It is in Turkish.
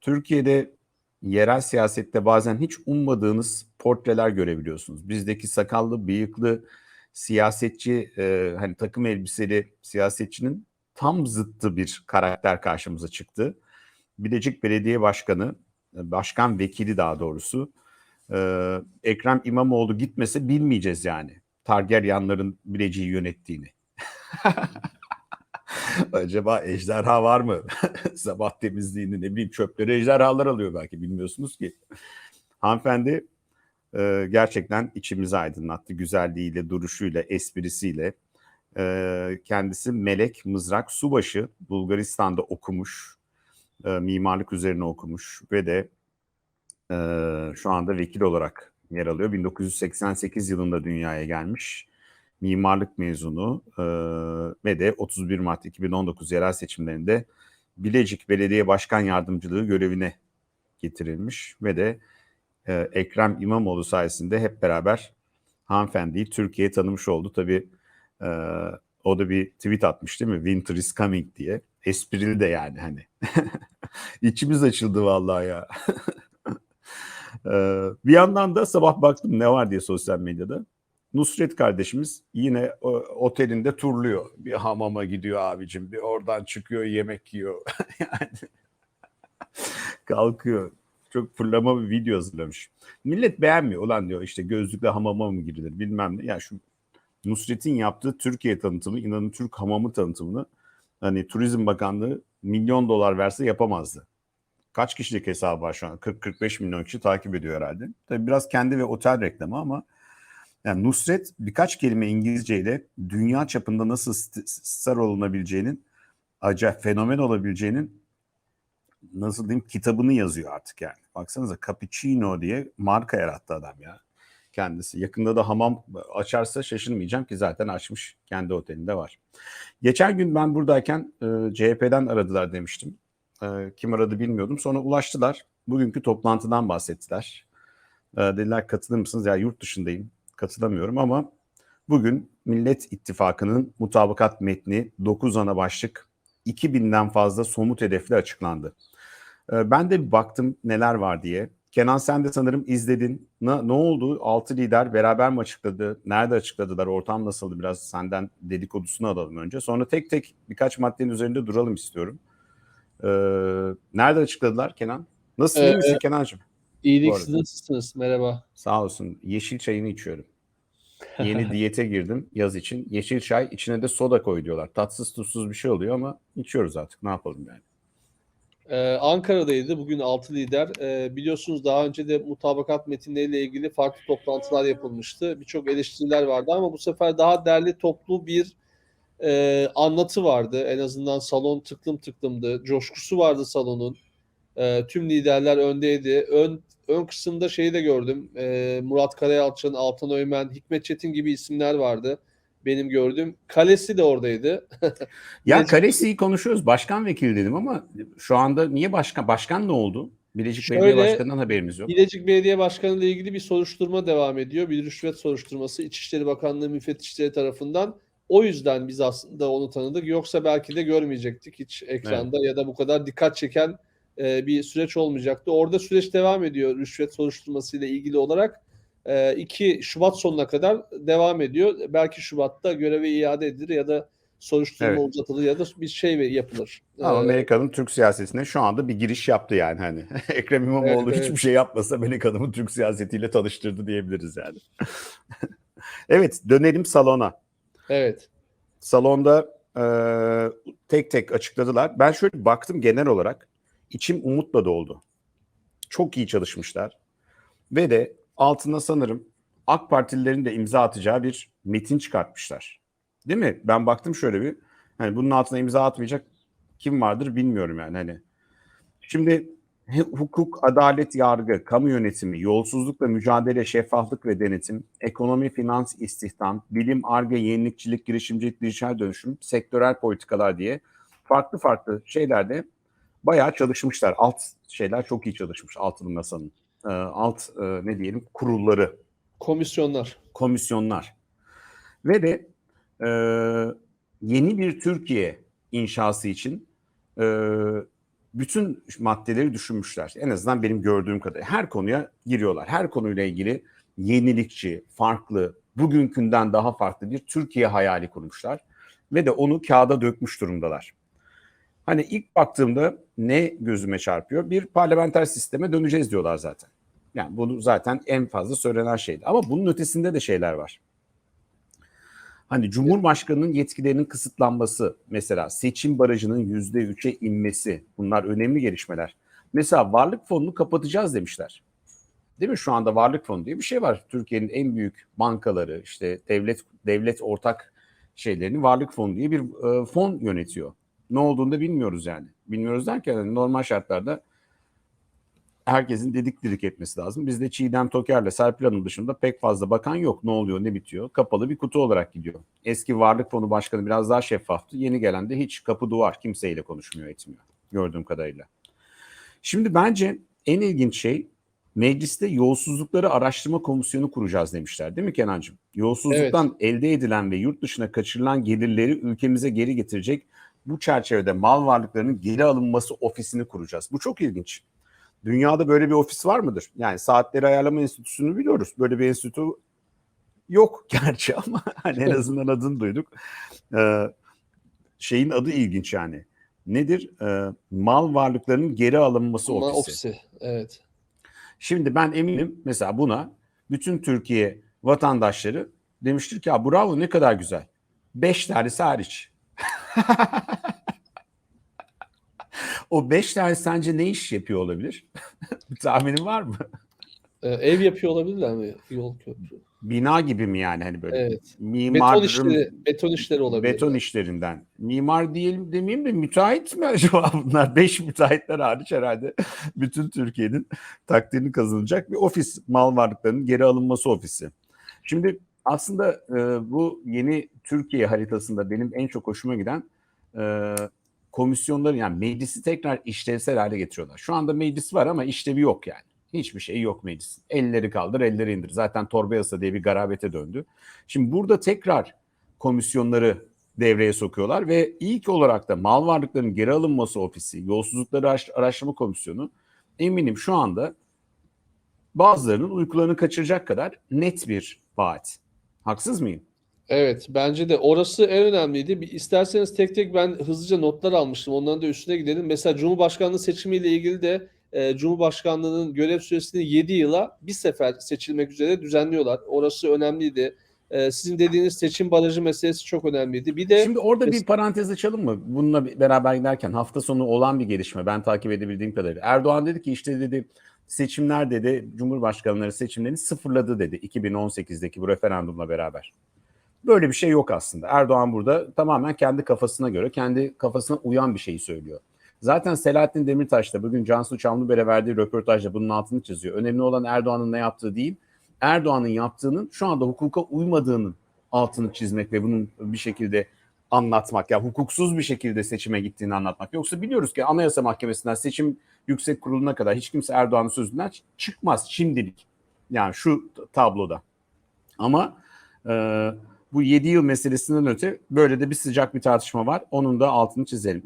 Türkiye'de yerel siyasette bazen hiç ummadığınız portreler görebiliyorsunuz. Bizdeki sakallı, bıyıklı siyasetçi, e, hani takım elbiseli siyasetçinin tam zıttı bir karakter karşımıza çıktı. Bilecik Belediye Başkanı, e, başkan vekili daha doğrusu, e, Ekrem İmamoğlu gitmese bilmeyeceğiz yani. Targaryenların Bilecik'i yönettiğini. Acaba ejderha var mı? Sabah temizliğini ne bileyim çöpleri ejderhalar alıyor belki bilmiyorsunuz ki. Hanımefendi e, gerçekten içimizi aydınlattı. Güzelliğiyle, duruşuyla, esprisiyle. E, kendisi Melek Mızrak Subaşı Bulgaristan'da okumuş. E, mimarlık üzerine okumuş ve de e, şu anda vekil olarak yer alıyor. 1988 yılında dünyaya gelmiş mimarlık mezunu e, ve de 31 Mart 2019 yerel seçimlerinde Bilecik Belediye Başkan Yardımcılığı görevine getirilmiş ve de e, Ekrem İmamoğlu sayesinde hep beraber hanımefendiyi Türkiye'ye tanımış oldu. Tabii e, o da bir tweet atmış değil mi? Winter is coming diye. Esprili de yani hani. İçimiz açıldı vallahi ya. bir yandan da sabah baktım ne var diye sosyal medyada. Nusret kardeşimiz yine o, otelinde turluyor. Bir hamama gidiyor abicim. Bir oradan çıkıyor yemek yiyor. yani kalkıyor. Çok fırlama bir video hazırlamış. Millet beğenmiyor. Ulan diyor işte gözlükle hamama mı girilir bilmem ne. Ya şu Nusret'in yaptığı Türkiye tanıtımı, inanın Türk hamamı tanıtımını hani Turizm Bakanlığı milyon dolar verse yapamazdı. Kaç kişilik hesabı var şu an? 40-45 milyon kişi takip ediyor herhalde. Tabii biraz kendi ve otel reklamı ama yani Nusret birkaç kelime İngilizce ile dünya çapında nasıl star olunabileceğinin, acayip fenomen olabileceğinin nasıl diyeyim kitabını yazıyor artık yani. Baksanıza Cappuccino diye marka yarattı adam ya kendisi. Yakında da hamam açarsa şaşırmayacağım ki zaten açmış. Kendi otelinde var. Geçen gün ben buradayken e, CHP'den aradılar demiştim. E, kim aradı bilmiyordum. Sonra ulaştılar. Bugünkü toplantıdan bahsettiler. E, dediler katılır mısınız? Ya yurt dışındayım katılamıyorum ama bugün Millet İttifakı'nın mutabakat metni 9 ana başlık 2000'den fazla somut hedefle açıklandı. Ee, ben de bir baktım neler var diye. Kenan sen de sanırım izledin. Ne, ne oldu? Altı lider beraber mi açıkladı? Nerede açıkladılar? Ortam nasıldı? Biraz senden dedikodusunu alalım önce. Sonra tek tek birkaç maddenin üzerinde duralım istiyorum. Ee, nerede açıkladılar Kenan? Nasıl iyi misin Kenancığım? İyilik siz nasılsınız? Merhaba. Sağ olsun. Yeşil çayını içiyorum. Yeni diyete girdim yaz için. Yeşil çay içine de soda koy diyorlar. Tatsız tuzsuz bir şey oluyor ama içiyoruz artık. Ne yapalım yani. Ee, Ankara'daydı bugün 6 lider. Ee, biliyorsunuz daha önce de mutabakat metinleriyle ilgili farklı toplantılar yapılmıştı. Birçok eleştiriler vardı ama bu sefer daha derli toplu bir e, anlatı vardı. En azından salon tıklım tıklımdı. Coşkusu vardı salonun. E, tüm liderler öndeydi. Ön ön kısımda şeyi de gördüm. E, Murat Karayalçın, Altan Öymen, Hikmet Çetin gibi isimler vardı. Benim gördüğüm. Kalesi de oradaydı. ya Kalesi'yi konuşuyoruz. Başkan vekili dedim ama şu anda niye başkan? Başkan ne oldu? Bilecik Şöyle, Belediye Başkanı'ndan haberimiz yok. Bilecik Belediye Başkanı ile ilgili bir soruşturma devam ediyor. Bir rüşvet soruşturması İçişleri Bakanlığı müfettişleri tarafından. O yüzden biz aslında onu tanıdık. Yoksa belki de görmeyecektik hiç ekranda evet. ya da bu kadar dikkat çeken e, bir süreç olmayacaktı. Orada süreç devam ediyor rüşvet soruşturması ile ilgili olarak. E, 2 Şubat sonuna kadar devam ediyor. Belki Şubat'ta göreve iade edilir ya da soruşturma evet. uzatılır ya da bir şey yapılır. Ama ee, Amerika'nın Türk siyasetine şu anda bir giriş yaptı yani hani. Ekrem İmamoğlu evet, hiçbir evet. şey yapmasa Amerika'nın Türk siyasetiyle tanıştırdı diyebiliriz yani. evet dönelim salona. Evet. Salonda e, tek tek açıkladılar. Ben şöyle baktım genel olarak içim umutla doldu. Çok iyi çalışmışlar. Ve de altına sanırım AK Partililerin de imza atacağı bir metin çıkartmışlar. Değil mi? Ben baktım şöyle bir. Hani bunun altına imza atmayacak kim vardır bilmiyorum yani hani. Şimdi hukuk, adalet, yargı, kamu yönetimi, yolsuzlukla mücadele, şeffaflık ve denetim, ekonomi, finans, istihdam, bilim, arge, yenilikçilik, girişimcilik, dijital dönüşüm, sektörel politikalar diye farklı farklı şeylerde bayağı çalışmışlar. Alt şeyler çok iyi çalışmış altılı masanın. E, alt e, ne diyelim kurulları. Komisyonlar. Komisyonlar. Ve de e, yeni bir Türkiye inşası için e, bütün maddeleri düşünmüşler. En azından benim gördüğüm kadarıyla. Her konuya giriyorlar. Her konuyla ilgili yenilikçi, farklı, bugünkünden daha farklı bir Türkiye hayali kurmuşlar. Ve de onu kağıda dökmüş durumdalar. Hani ilk baktığımda ne gözüme çarpıyor? Bir parlamenter sisteme döneceğiz diyorlar zaten. Yani bunu zaten en fazla söylenen şeydi. Ama bunun ötesinde de şeyler var. Hani Cumhurbaşkanı'nın yetkilerinin kısıtlanması, mesela seçim barajının yüzde üçe inmesi, bunlar önemli gelişmeler. Mesela varlık fonunu kapatacağız demişler. Değil mi? Şu anda varlık fonu diye bir şey var. Türkiye'nin en büyük bankaları, işte devlet devlet ortak şeylerini varlık fonu diye bir e, fon yönetiyor. Ne olduğunu da bilmiyoruz yani. Bilmiyoruz derken hani normal şartlarda herkesin dedik didik etmesi lazım. Bizde Çiğdem Toker'le Serpil Hanım dışında pek fazla bakan yok. Ne oluyor, ne bitiyor? Kapalı bir kutu olarak gidiyor. Eski Varlık Fonu Başkanı biraz daha şeffaftı. Yeni gelen de hiç kapı duvar kimseyle konuşmuyor, etmiyor. Gördüğüm kadarıyla. Şimdi bence en ilginç şey mecliste yolsuzlukları araştırma komisyonu kuracağız demişler. Değil mi Kenancığım? Yolsuzluktan elde edilen ve yurt dışına kaçırılan gelirleri ülkemize geri getirecek bu çerçevede mal varlıklarının geri alınması ofisini kuracağız. Bu çok ilginç. Dünyada böyle bir ofis var mıdır? Yani saatleri ayarlama enstitüsünü biliyoruz. Böyle bir enstitü yok gerçi ama hani en azından adını duyduk. Ee, şeyin adı ilginç yani. Nedir? Ee, mal varlıklarının geri alınması Ama ofisi. ofisi. Evet. Şimdi ben eminim mesela buna bütün Türkiye vatandaşları demiştir ki bravo ne kadar güzel. Beş tanesi hariç. o beş tane sence ne iş yapıyor olabilir? Bir tahminin var mı? Ee, ev yapıyor olabilirler mi? Yol köprü. Bina gibi mi yani hani böyle Evet. mimar Beton işleri, beton işleri olabilir. beton işlerinden. Mimar diyelim demeyeyim de müteahhit mi acaba bunlar? Beş müteahhitler hariç herhalde bütün Türkiye'nin takdirini kazanacak bir ofis. Mal varlıklarının geri alınması ofisi. Şimdi aslında e, bu yeni Türkiye haritasında benim en çok hoşuma giden e, komisyonları yani meclisi tekrar işlevsel hale getiriyorlar. Şu anda meclis var ama işlevi yok yani. Hiçbir şey yok meclisin. Elleri kaldır, elleri indir. Zaten torba yasa diye bir garabete döndü. Şimdi burada tekrar komisyonları devreye sokuyorlar ve ilk olarak da mal varlıklarının geri alınması ofisi, yolsuzlukları Araş- araştırma komisyonu eminim şu anda bazılarının uykularını kaçıracak kadar net bir vaat. Haksız mıyım? Evet, bence de orası en önemliydi. Bir, isterseniz tek tek ben hızlıca notlar almıştım. Onların da üstüne gidelim. Mesela Cumhurbaşkanlığı seçimiyle ilgili de e, Cumhurbaşkanlığının görev süresini 7 yıla bir sefer seçilmek üzere düzenliyorlar. Orası önemliydi. E, sizin dediğiniz seçim barajı meselesi çok önemliydi. Bir de Şimdi orada bir parantez açalım mı? Bununla beraber giderken hafta sonu olan bir gelişme ben takip edebildiğim kadarıyla. Erdoğan dedi ki işte dedi seçimler dedi Cumhurbaşkanları seçimlerini sıfırladı dedi 2018'deki bu referandumla beraber. Böyle bir şey yok aslında. Erdoğan burada tamamen kendi kafasına göre, kendi kafasına uyan bir şeyi söylüyor. Zaten Selahattin Demirtaş da bugün Cansu Çamlıbel'e verdiği röportajda bunun altını çiziyor. Önemli olan Erdoğan'ın ne yaptığı değil, Erdoğan'ın yaptığının şu anda hukuka uymadığının altını çizmek ve bunun bir şekilde anlatmak. Ya hukuksuz bir şekilde seçime gittiğini anlatmak. Yoksa biliyoruz ki Anayasa Mahkemesi'nden seçim yüksek kuruluna kadar hiç kimse Erdoğan'ın sözünden çıkmaz şimdilik. Yani şu tabloda. Ama bu 7 yıl meselesinden öte böyle de bir sıcak bir tartışma var. Onun da altını çizelim.